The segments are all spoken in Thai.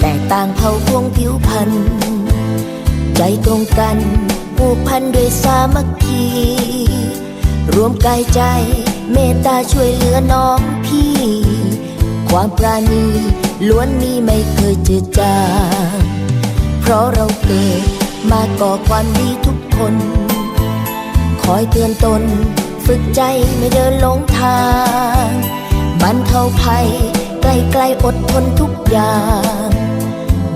แต่างเผ่าพวงผิวพันธุ์ใจตรงกันผูกพันด้วยสามัคคี รวมกายใจเมตตาช่วยเหลือน้องพี่ ความปราณีล้วนมีไม่เคยจืดจางเพราะเราเกิดมาก่อความดีทุกคน คอยเตือนตน ฝึกใจไม่เดินหลงทางบรรเทาภัยใกล้ๆอดทนทุกอย่าง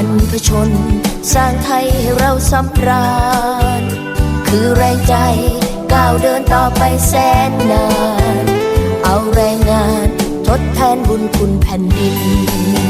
รรพชน สร้างไทยให้เราสำราญ คือแรงใจก้าวเดินต่อไปแสนนาน เอาแรงงานทดแทนบุญคุณแผ่นดิน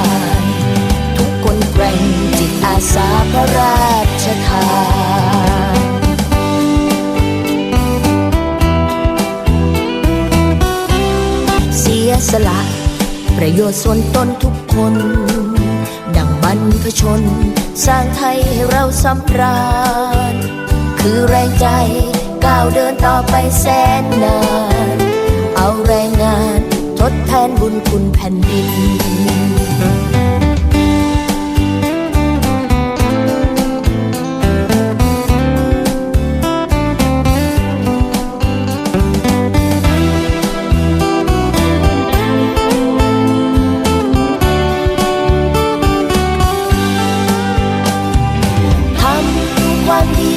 น สละ ประโยชน์ส่วนตนทุกคน ดังบรรพชน สร้างไทยให้เราสำราญ คือแรงใจก้าวเดินต่อไปแสนนาน เอาแรงงานทดแทนบุญคุณแผ่นดิน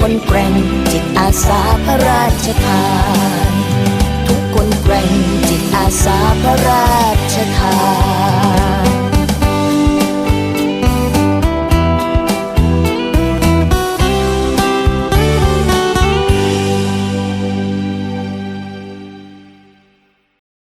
คนแกร่งจิตอาสาพระราชทาน ทุกคนแกร่งจิตอาสาพระราช